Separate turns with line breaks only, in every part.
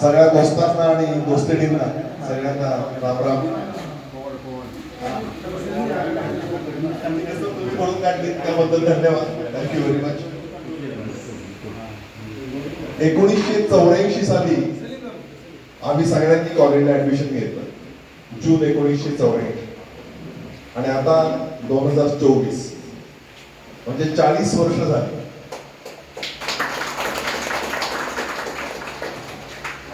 सगळ्या दोस्तांना आणि दोस्तिनींना सगळ्यांना राम राम म्हणून काढली त्याबद्दल धन्यवाद. थँक्यू व्हेरी मच एकोणीसशे चौऱ्याऐंशी साली आम्ही सगळ्यांनी कॉलेजला ऍडमिशन घेतलं. जून एकोणीसशे चौऱ्याऐंशी. आणि आता दोन हजार चोवीस. म्हणजे चाळीस वर्ष झाली.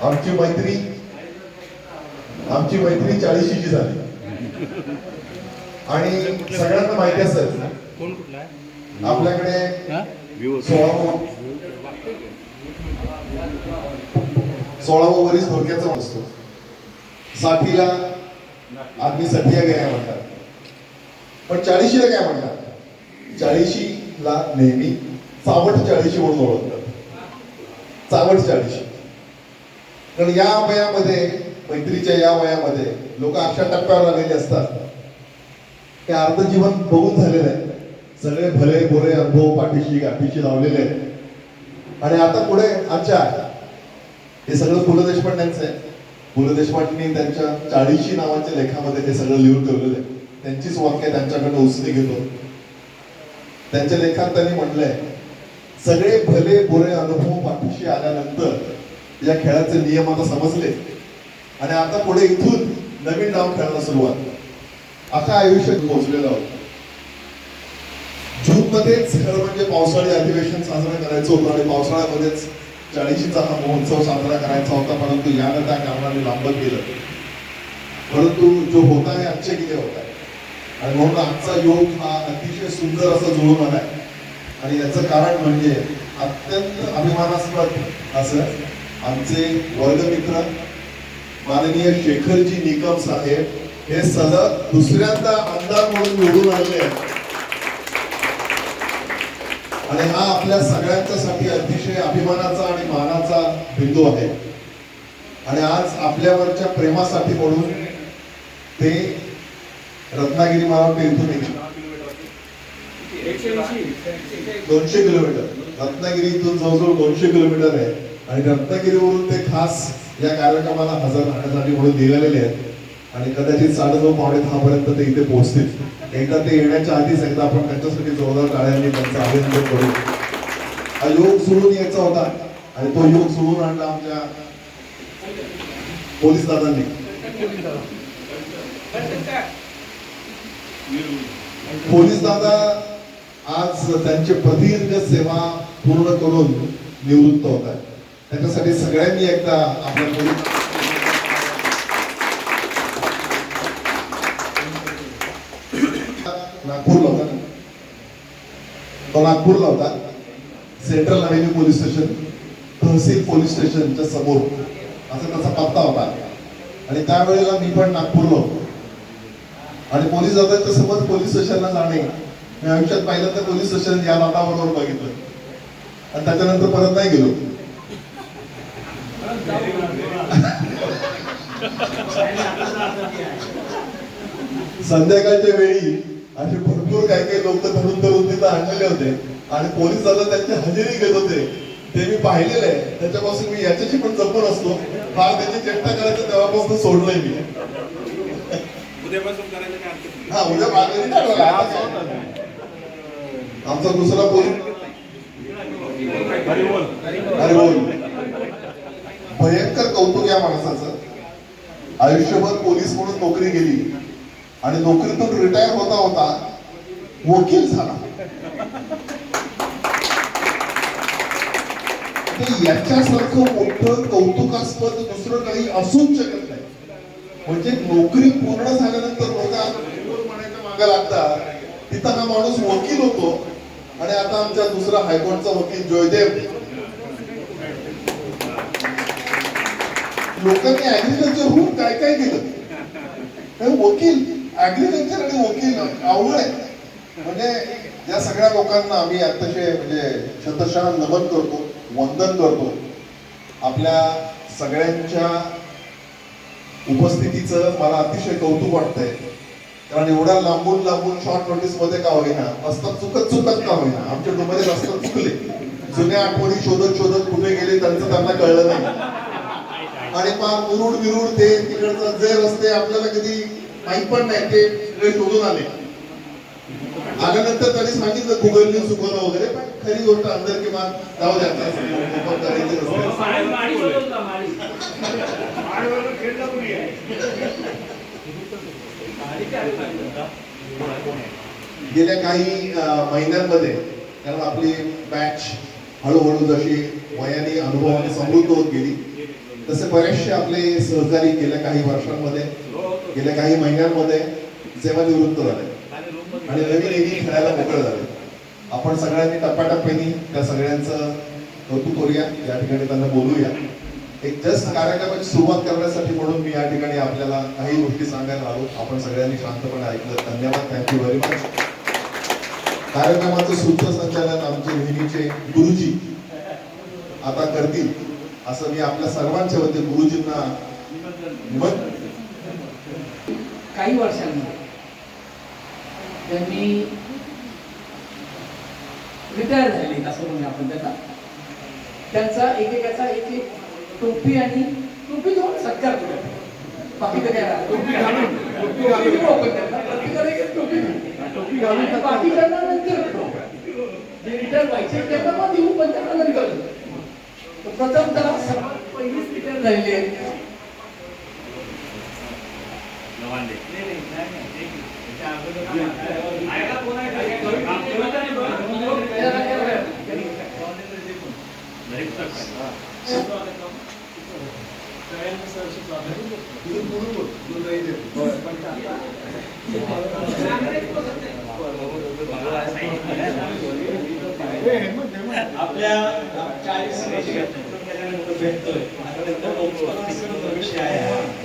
आमची मैत्री आमची मैत्री चाळीशीची झाली. आणि सगळ्यांना माहिती असेल आपल्याकडे सोळावं सोळावं वरीस धोक्याचा असतो साठीला आदमी सठिया गया म्हणतात. पण चाळीशीला काय म्हणतात? चाळीशीला नेहमी चावट चाळीशी म्हणून ओळखतात. चावट चाळीशी. कारण या वयामध्ये मैत्रीच्या या वयामध्ये लोक अशा टप्प्यावर आलेले असतात. की अर्ध जीवन बघून झालेलं आहे. सगळे भले बोरे अनुभव पाठीशी गाठीशी लावलेले आहेत. आणि आता पुढे आमच्या हे सगळं पु ल देशपांड्यांचं आहे. पु ल देशपांडेंनी त्यांच्या चाळीशी नावाच्या लेखामध्ये हे सगळं लिहून ठेवलेलं आहे. त्यांचीच वाक्य त्यांच्याकडनं उचली घेतो. त्यांच्या लेखात त्यांनी म्हटलंय सगळे भले बुरे अनुभव पाठीशी आल्यानंतर या खेळाचे नियम आता समजले. आणि आता पुढे इथून नवीन डाव खेळायला सुरुवात. अशा आयुष्यात पोहोचलेलो आहोत. जून मध्येच खरं म्हणजे पावसाळी अधिवेशन साजरं करायचं होतं आणि पावसाळ्यामध्येच चाळीशीचा हा महोत्सव साजरा करायचा होता परंतु यानं त्या कारणाने लांबत गेलं. परंतु जो होता आहे आजचे गेले होता. आणि म्हणून आजचा योग हा अतिशय सुंदर असा जुळून आला आहे आणि याचं कारण म्हणजे अत्यंत अभिमानास्पद असं आमचे वर्गमित्र माननीय शेखरजी निकम साहेब हे सलग दुसऱ्यांदा आमदार म्हणून निवडून आले आहेत. आणि हा आपल्या सगळ्यांच्यासाठी अतिशय अभिमानाचा आणि मानाचा बिंदू आहे. आणि आज आपल्यावरच्या प्रेमासाठी म्हणून ते रत्नागिरी मला वाटतं इथून दोनशे किलोमीटर. रत्नागिरी इथून जवळजवळ दोनशे किलोमीटर आहे. आणि रत्नागिरीवरून ते खास या कार्यक्रमाला हजर राहण्यासाठी म्हणून निघालेले आहेत. आणि कदाचित साडेनऊ पावणे दहापर्यंत ते इथे पोहोचतील. एकदा ते येण्याच्या आधीच एकदा आपण त्यांच्यासाठी जोरदार टाळ्यांनी त्यांचं अभिनंदन करू. हा योग सोडून यायचा होता. आणि तो योग सोडून आणला आमच्या पोलीस दादांनी. पोलीस दादा आज त्यांची प्रदीर्घ सेवा पूर्ण करून निवृत्त होत आहे त्याच्यासाठी सगळ्यांनी एकदा आपल्या पोलीस नागपूरला होता तो नागपूरला होता. सेंट्रल अव्हेन्यू पोलीस स्टेशन तहसील पोलीस स्टेशनच्या समोर. असा त्याचा पत्ता होता. आणि त्यावेळेला मी पण नागपूरला होतो. आणि पोलीस आता समज पोलीस स्टेशनला जाणे. मी आयुष्यात तर पोलीस स्टेशन या नाटाबरोबर बघितलं. आणि त्याच्यानंतर परत नाही गेलो. संध्याकाळच्या वेळी असे भरपूर काही काही लोक धरून धरून तिथं आणलेले होते. आणि पोलीस दादा त्यांची हजेरी घेत होते. ते मी पाहिलेलं आहे. त्याच्यापासून मी याच्याशी पण जपून असतो फार त्याची चेष्टा करायचं तेव्हापासून सोडलंय मी.
उद्यापासून करायचं काय हरकत नाही.
हा उद्या माघारी नाही? आमचा दुसरा पोलीस अरे बोल. भयंकर कौतुक या माणसाचं. आयुष्यभर पोलीस म्हणून नोकरी गेली आणि नोकरीतून रिटायर होता होता वकील झाला. ते याच्यासारखं मोठं कौतुकास्पद दुसरं काही असूच शकत म्हणजे नोकरी पूर्ण झाल्यानंतर लोक म्हणायच्या मागे लागतात. तिथं हा माणूस वकील होतो. आणि आता आमच्या दुसरा हायकोर्टचा वकील जयदेव. लोकांनी ऍग्रिकल्चर होऊन काय काय केलं? वकील ऍग्रिकल्चर आणि वकील आवड आहे. म्हणजे या सगळ्या लोकांना आम्ही अतिशय म्हणजे शतशः नमन करतो वंदन करतो. आपल्या सगळ्यांच्या उपस्थितीचं मला अतिशय कौतुक वाटतंय. कारण एवढ्या लांबून लांबून शॉर्ट नोटीसमध्ये का होईना? रस्ता चुकत चुकत का होईना? आमच्या डोमध्ये रस्ता चुकले. जुन्या आठवणी शोधत शोधत कुठे गेले त्यांचं त्यांना कळलं नाही. आणि मग मुरुड बिरुड ते तिकडचं जे रस्ते आपल्याला कधी माहीत पण नाही ते सगळे शोधून आले. आल्यानंतर त्यांनी सांगितलं गुगलने चुकवलं वगैरे पण खरी गोष्ट अंदर किंवा जाऊ द्या गेल्या काही महिन्यांमध्ये कारण आपली बॅच हळूहळू जशी वयाने अनुभवाने समृद्ध होत गेली तसे बरेचसे आपले सहकारी गेल्या काही वर्षांमध्ये गेल्या काही महिन्यांमध्ये सेवानिवृत्त झाले. आणि नवीन एनी खेळायला मोकळे झाले. आपण सगळ्यांनी टप्प्याटप्प्याने त्या सगळ्यांचं कौतुक करूया. या ठिकाणी त्यांना बोलूया. एक जस्ट कार्यक्रमाची सुरुवात करण्यासाठी म्हणून मी या ठिकाणी आपल्याला काही गोष्टी सांगायला आलो. आपण सगळ्यांनी शांतपणे ऐकलं. धन्यवाद. थँक्यू व्हेरी मच कार्यक्रमाचं सूत्रसंचालन आमचे नेहमीचे गुरुजी आता करतील असं मी आपल्या सर्वांच्या वतीने गुरुजींना
काही वर्षांमध्ये त्यांनी रिटायर झाले असं म्हणजे आपण त्यांना त्यांचा एकेकाचा एक एक टोपी आणि टोपी घेऊन सत्कार केला. बाकी तर काय? टोपी घालून. टोपी घालून. त्यांना. प्रत्येकाला टोपी. टोपी घालून आणि बाकीच्यांना नंतर. जे रिटायर व्हायचे त्यांना मग देऊ पण त्यांना नंतर प्रथम त्याला सर्वात पहिलीच रिटायर झालेली आहे?
आपल्या चाळीस भेटतोय विषय आहे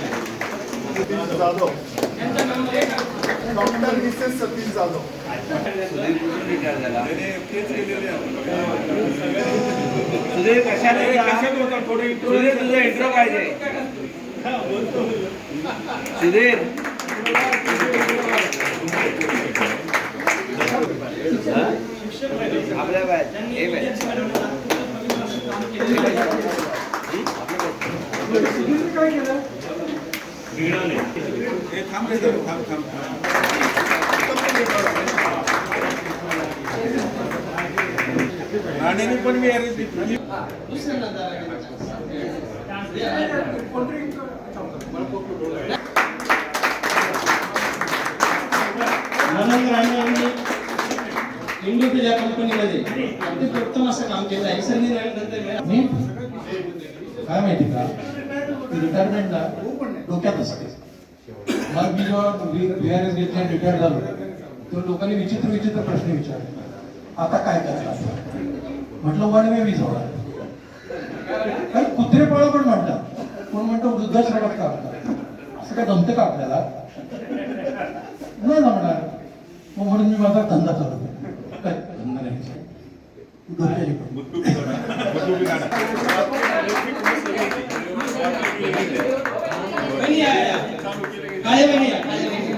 Satish Jadhav. Doctor Mrs Satish Jadhav.
Sudhir कशाला सुधीर तुझा इंट्रो पाहिजे. सुधीर आपल्या
राणेने पण मी अरेंज घेतली
राणे यांनी इंडोटेल या कंपनीमध्ये. अगदी प्रथम असं काम केलं. आहे. सर मी? काय माहिती का? रिटायरमेंटला डोक्यात असते. मग मी जेव्हा व्ही आर एस घेतल्या रिटायर झालो तेव्हा लोकांनी विचित्र विचित्र प्रश्न विचारले. आता काय करणार म्हटलं वन वे वीज होणार काही कुत्रे पळ पण म्हणतात. कोण म्हणतो वृद्धाश्रमात का म्हणतात असं काय जमतं का आपल्याला? नाही जमणार. मग म्हणून मी माझा धंदा चालू डोक्याने पण.
बनी आहे काय बनी आहे काय बनी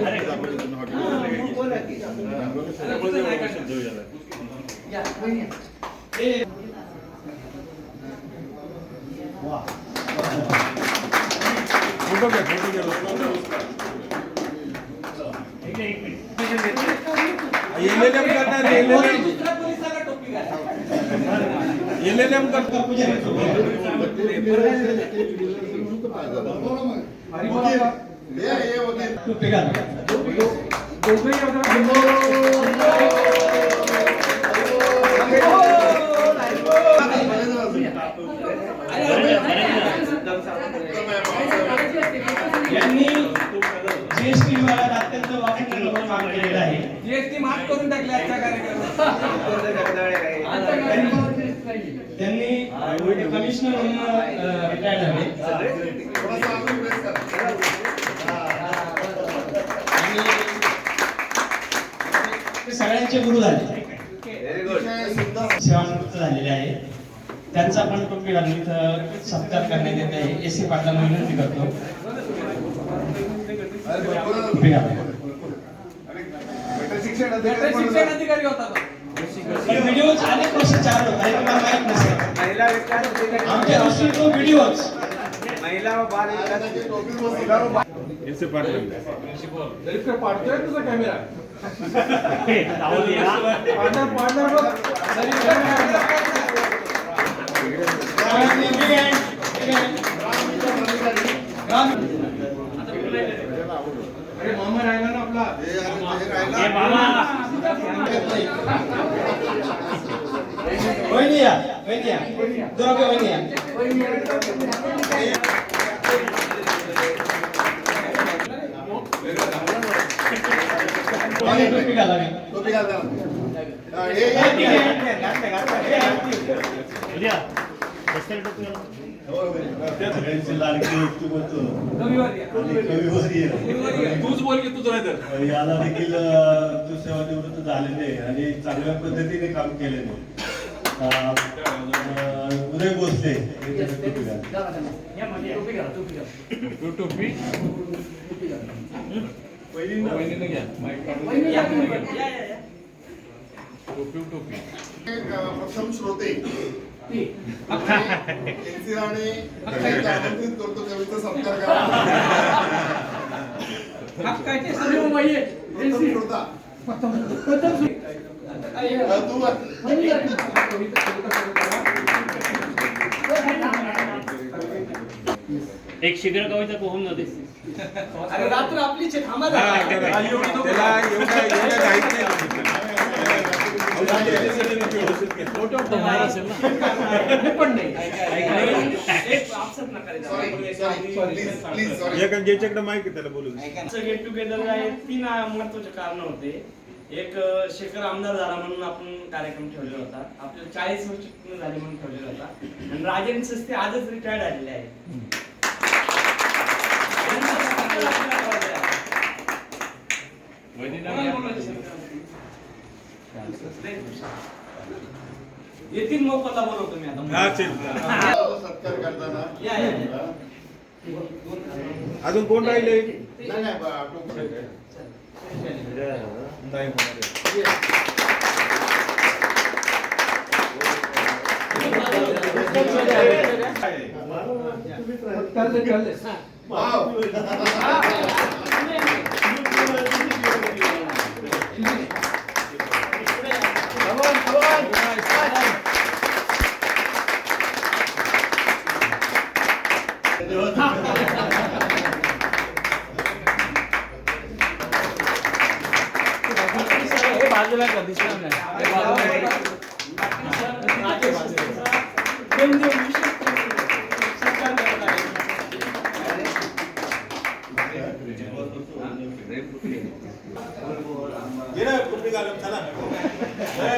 या, वहिनी या.
आहे एलएलएम करणार एलएलएम
दुसऱ्या पोलिसाला टोपी
टोपी घाला.
दोघंही एवढं-
यांनी जीएसटी विभागात अत्यंत वाचनीय काम केलेलं आहे.
जीएसटी माफ करून टाकले आजच्या कार्यक्रमात.
कमिशनर म्हणून रिटायर झाले
ते सगळ्यांचे गुरु झाले. सेवानिवृत्त झालेले आहे. त्यांचा आपण टोपी घालून सत्कार करण्यात येत आहे. एस. सी पाटलांना विनंती करतो.
शिक्षण
अधिकारी होता तो.
व्हिडिओ अनेक वर्ष चालू होता हे तुम्हाला माहीत नसेल.
महिला विकास अधिकारी-
आमच्या दृष्टीने तो व्हिडिओच
महिला व बाल विकास
अरे मामा राहिला ना आपला वहिनी या वहिनी या दोघे वहिनी या टोपी
घाल. हा, हे- हे- हो, हो.
याला देखील तो सेवानिवृत्त झालेले आहे आणि चांगल्या पद्धतीने काम केलेले उदय भोसले टोपी
मध्ये, टोपी घाला, टोपी घाला. टोपी घाला. वहिनी या, या, या.
एक, अं, प्रथम श्रोते आमंत्रित करतो सत्कार करा
सर्व.
प्रथम श्रोता
प्रथम
तू.
कविता- कविता
एक शीघ्र कविता पोहून जाते.
अरे रात्र आपलीच आहे, थांबा जरा. मी पण नाही. एक आपसात नका रे
ज्याच्याकडे माहिती त्याला बोलू
आमचं गेट टुगेदर आहे तीन महत्त्वाचे कारण होते. एक अं, शेखर आमदार झाला म्हणून आपण कार्यक्रम ठेवलेला होता. आपले चाळीस वर्ष पूर्ण झाले म्हणून ठेवलेला होता. आणि राजेंद्र सस्ते आजच रिटायर्ड झालेले आहे त्यांचा सत्कार आपल्याला करायचा आहे. कोणाला बोलवायचं सत्कार? येतील मोकळा बोलवतो मी आता.
सत्कार करताना
या, या.
अजून कोण राहिले?
नाही नाही
हे बाजूला का दिसणार नाही
ये ना, टोपी घालून चला